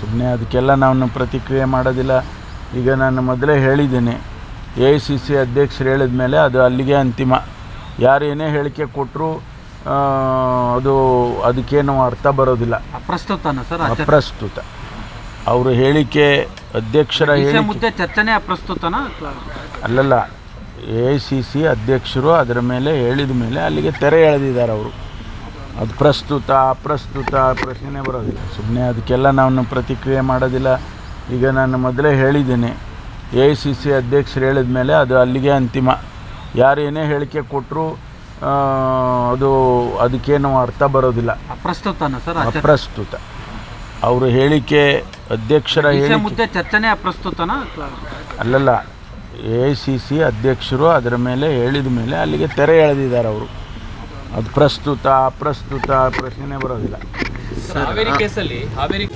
ಸುಮ್ಮನೆ ಅದಕ್ಕೆಲ್ಲ ನಾನು ಪ್ರತಿಕ್ರಿಯೆ ಮಾಡೋದಿಲ್ಲ. ಈಗ ನಾನು ಮೊದಲೇ ಹೇಳಿದ್ದೀನಿ ಎ ಐ ಸಿ ಸಿ ಅಧ್ಯಕ್ಷರು ಹೇಳಿದ ಮೇಲೆ ಅದು ಅಲ್ಲಿಗೆ ಅಂತಿಮ. ಯಾರು ಏನೇ ಹೇಳಿಕೆ ಕೊಟ್ಟರು ಅದು ಅದಕ್ಕೇನು ಅರ್ಥ ಬರೋದಿಲ್ಲ. ಅಪ್ರಸ್ತುತನ ಸರ್? ಅಪ್ರಸ್ತುತ. ಅವರು ಹೇಳಿಕೆ ಅಧ್ಯಕ್ಷರ ಮುದ್ದೆ ಚರ್ಚೆನೇ ಅಪ್ರಸ್ತುತನ? ಅಲ್ಲಲ್ಲ ಎ ಐ ಸಿ ಸಿ ಅಧ್ಯಕ್ಷರು ಅದರ ಮೇಲೆ ಹೇಳಿದ ಮೇಲೆ ಅಲ್ಲಿಗೆ ತೆರೆ ಎಳೆದಿದ್ದಾರೆ ಅವರು. ಅದು ಪ್ರಸ್ತುತ ಅಪ್ರಸ್ತುತ ಪ್ರಶ್ನೆ ಬರೋದಿಲ್ಲ. ಸುಮ್ಮನೆ ಅದಕ್ಕೆಲ್ಲ ನಾನು ಪ್ರತಿಕ್ರಿಯೆ ಮಾಡೋದಿಲ್ಲ. ಈಗ ನಾನು ಮೊದಲೇ ಹೇಳಿದ್ದೀನಿ ಎ ಐ ಸಿ ಸಿ ಅಧ್ಯಕ್ಷರು ಹೇಳಿದ ಮೇಲೆ ಅದು ಅಲ್ಲಿಗೆ ಅಂತಿಮ. ಯಾರು ಏನೇ ಹೇಳಿಕೆ ಕೊಟ್ಟರು ಅದು ಅದಕ್ಕೇನು ಅರ್ಥ ಬರೋದಿಲ್ಲ. ಅಪ್ರಸ್ತುತನ ಸರ್? ಅಪ್ರಸ್ತುತ. ಅವರು ಹೇಳಿಕೆ ಅಧ್ಯಕ್ಷರ ಹೇಳಿಕೆ. ಚರ್ಚನೆ ಚರ್ಚೆನೇ ಅಪ್ರಸ್ತುತನ? ಅಲ್ಲಲ್ಲ ಎ ಐ ಸಿ ಸಿ ಅಧ್ಯಕ್ಷರು ಅದರ ಮೇಲೆ ಹೇಳಿದ ಮೇಲೆ ಅಲ್ಲಿಗೆ ತೆರೆ ಎಳೆದಿದ್ದಾರೆ ಅವರು. ಅದು ಪ್ರಸ್ತುತ ಅಪ್ರಸ್ತುತ ಪ್ರಶ್ನೆ ಬರೋದಿಲ್ಲ. ಹಾವೇರಿ ಕೇಸಲ್ಲಿ ಹಾವೇರಿ